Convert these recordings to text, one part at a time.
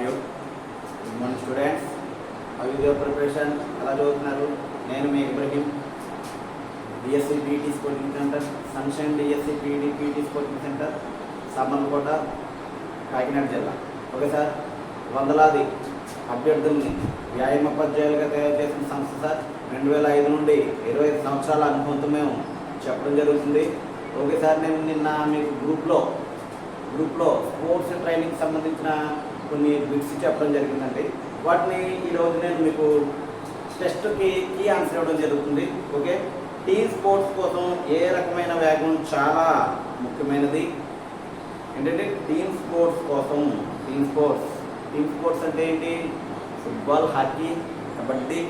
Are you? Good morning students అవి preparation ఎలా చదువుతున్నారు? నేను మీ Ibrahim DSC PT coaching centre sunshine DSC PD PT coaching centre Samarlakota Kakinada జిల్లా. Okay sir వందలాది అభ్యర్థుల్ని వ్యాయామోపాధ్యాయులుగా తయారు చేసిన సంస్థ సార్ రెండు వేల ఐదు నుండి ఇరవై ఐదు సంవత్సరాల అనుభవంతో మేము చెప్పడం జరుగుతుంది. ఓకే సార్ నేను నిన్న మీకు గ్రూప్లో గ్రూప్లో స్పోర్ట్స్ ట్రైనింగ్ సంబంధించిన కొన్ని బిట్స్ చెప్పడం జరిగిందండి. వాటిని ఈరోజు నేను మీకు టెస్ట్కి కీ ఆన్సర్ ఇవ్వడం జరుగుతుంది. ఓకే? టీ స్పోర్ట్స్ కోసం ఏ రకమైన వేగం చాలా ముఖ్యమైనది. ఏంటంటే టీమ్ స్పోర్ట్స్ కోసం టీమ్ స్పోర్ట్స్ టీమ్ స్పోర్ట్స్ అంటే ఏంటి? ఫుట్బాల్ హాకీ కబడ్డీ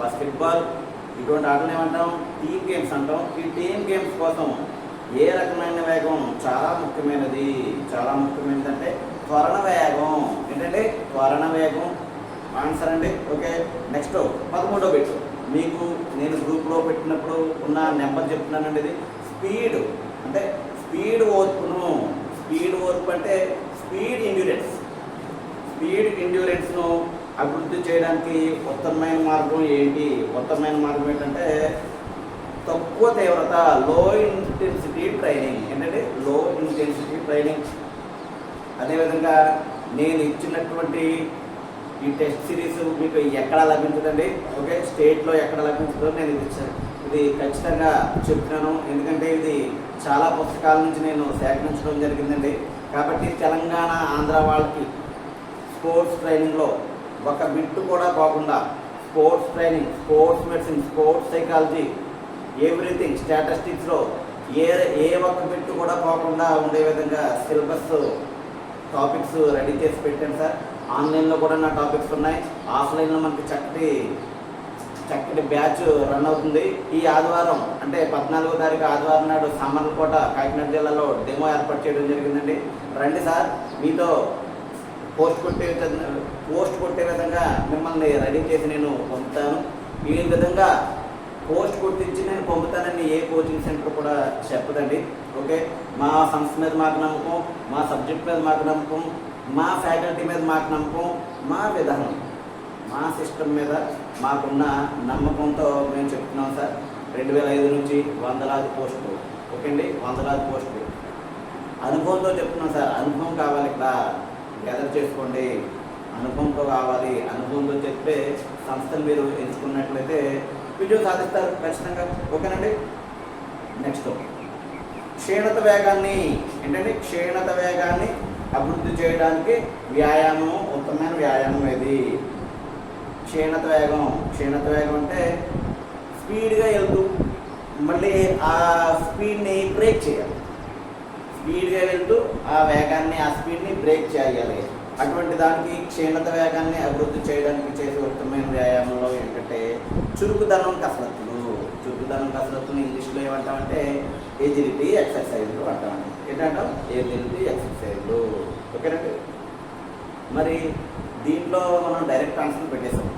బాస్కెట్బాల్ ఇటువంటి ఆటలు ఏమంటాం? టీమ్ గేమ్స్ అంటాం. ఈ టీమ్ గేమ్స్ కోసం ఏ రకమైన వేగం చాలా ముఖ్యమైనది చాలా ముఖ్యమైనది అంటే త్వరణ వేగం ఏంటంటే త్వరణ వేగం ఆన్సర్ అండి. ఓకే నెక్స్ట్ పదమూడో బిట్ మీకు నేను గ్రూప్లో పెట్టినప్పుడు ఉన్న నెంబర్ చెప్తున్నానండి ఇది. స్పీడ్ అంటే స్పీడ్ ఓర్పును. స్పీడ్ ఓర్పు అంటే స్పీడ్ ఇండ్యూరెన్స్ స్పీడ్ ఇండ్యూరెన్స్ను అభివృద్ధి చేయడానికి ఉత్తమమైన మార్గం ఏంటి? ఉత్తమమైన మార్గం ఏంటంటే తక్కువ తీవ్రత లో ఇంటెన్సిటీ ట్రైనింగ్ ఏంటంటే లో ఇంటెన్సిటీ ట్రైనింగ్ అదేవిధంగా నేను ఇచ్చినటువంటి ఈ టెస్ట్ సిరీస్ మీకు ఎక్కడ లభించదండి? ఓకే స్టేట్లో ఎక్కడ లభించదో నేను ఇది ఇది ఖచ్చితంగా చెప్తున్నాను. ఎందుకంటే ఇది చాలా పుస్తకాల నుంచి నేను సేకరించడం జరిగిందండి. కాబట్టి తెలంగాణ ఆంధ్ర వాళ్ళకి స్పోర్ట్స్ ట్రైనింగ్లో ఒక బిట్టు కూడా పోకుండా sports training sports medicine sports psychology everything స్టాటిస్టిక్స్లో ఏ ఏ ఒక్క బిట్టు కూడా పోకుండా ఉండే విధంగా సిలబస్ టాపిక్స్ రెడీ చేసి పెట్టాను సార్. ఆన్లైన్లో కూడా నా టాపిక్స్ ఉన్నాయి. ఆఫ్లైన్లో మనకి చక్కటి చక్కటి బ్యాచ్ రన్ అవుతుంది. ఈ ఆదివారం అంటే పద్నాలుగో తారీఖు ఆదివారం నాడు సామర్లకోట కాకినాడ జిల్లాలో డెమో ఏర్పాటు చేయడం జరిగిందండి. రండి సార్ మీతో పోస్ట్ కొట్టే విధంగా పోస్ట్ కొట్టే విధంగా మిమ్మల్ని రెడీ చేసి నేను పంపుతాను. ఈ విధంగా పోస్ట్ కొట్టించి నేను పంపుతాను. ఏ కోచింగ్ సెంటర్ కూడా చెప్పదండి. ఓకే మా సంస్థ మీద మాకు నమ్మకం మా సబ్జెక్ట్ మీద మాకు నమ్మకం మా ఫ్యాకల్టీ మీద మాకు నమ్మకం మా విధానం మా సిస్టమ్ మీద మాకున్న నమ్మకంతో మేము చెప్తున్నాం సార్. రెండు వేల ఐదు నుంచి వందలాది పోస్టులు. ఓకే అండి? వందలాది పోస్టులు. అనుభవంతో చెప్తున్నాం సార్. అనుభవం కావాలి ఇక్కడ గ్యాదర్ చేసుకోండి. అనుభవంతో కావాలి. అనుభవంతో చెప్పే సంస్థలు మీరు ఎంచుకున్నట్లయితే విజయం సాధిస్తారు. ఖచ్చితంగా. ఓకేనండి? నెక్స్ట్. క్షీణత వేగాన్ని ఏంటంటే క్షీణత వేగాన్ని అభివృద్ధి చేయడానికి వ్యాయామం ఉత్తమమైన వ్యాయామం ఏది? క్షీణత వేగం. క్షీణత వేగం అంటే స్పీడ్గా వెళ్తూ మళ్ళీ ఆ స్పీడ్ని బ్రేక్ చేయాలి. స్పీడ్గా వెళ్తూ ఆ వేగాన్ని ఆ స్పీడ్ని బ్రేక్ చేయాలి. అటువంటి దానికి క్షీణత వేగాన్ని అభివృద్ధి చేయడానికి చేసే ఉత్తమమైన వ్యాయామంలో ఏంటంటే చురుకుదనం కసరత్తులు. చురుకుదనం కసరత్తులు ఇంగ్లీష్లో ఏమంటామంటే ఏజిలిటీ ఎక్సర్సైజ్లు అంటామండి ఏంటంటాం ఏజిలిటీ ఎక్సర్సైజ్లు. ఓకేనండి మరి దీంట్లో మనం డైరెక్ట్ ఆన్సర్ పెట్టేసాం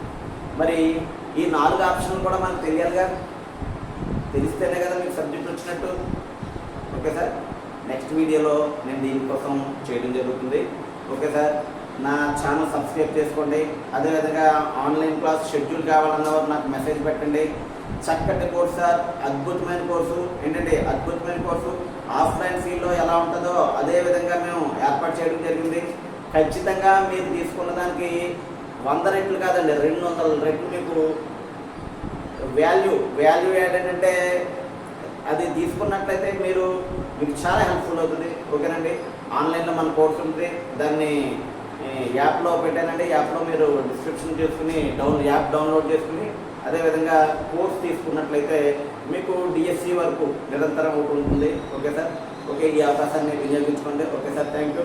మరి ఈ నాలుగు ఆప్షన్లు కూడా మనకు తెలియాలిగా? తెలిస్తేనే కదా మీకు సబ్జెక్ట్ వచ్చినట్టు. Okay sir? నెక్స్ట్ వీడియోలో నేను దీనికోసం చేయడం జరుగుతుంది. Okay sir. నా ఛానల్ సబ్స్క్రైబ్ చేసుకోండి. అదేవిధంగా ఆన్లైన్ క్లాస్ షెడ్యూల్ కావాలన్న వారు నాకు మెసేజ్ పెట్టండి. చక్కటి కోర్సు సార్. అద్భుతమైన కోర్సు. ఏంటంటే అద్భుతమైన కోర్సు. ఆఫ్లైన్ ఫీల్డ్లో ఎలా ఉంటుందో అదే విధంగా మేము ఏర్పాటు చేయడం జరిగింది. ఖచ్చితంగా మీరు తీసుకున్న దానికి వంద రెట్లు కాదండి రెండు వందల రెట్లు మీకు వాల్యూ వాల్యూ ఏంటంటే అది తీసుకున్నట్లయితే మీరు మీకు చాలా హెల్ప్ఫుల్ అవుతుంది. ఓకేనండి? ఆన్లైన్లో మన కోర్స్ ఉంటే దాన్ని యాప్లో పెట్టానంటే యాప్లో మీరు డిస్క్రిప్షన్ చేసుకుని డౌన్ యాప్ డౌన్లోడ్ చేసుకుని అదేవిధంగా కోర్స్ తీసుకున్నట్లయితే మీకు డిఎస్సి వరకు నిరంతరం ఉంటుంది ఓకే సార్? ఓకే ఈ అవకాశాన్ని వినియోగించుకోండి. Okay sir thank you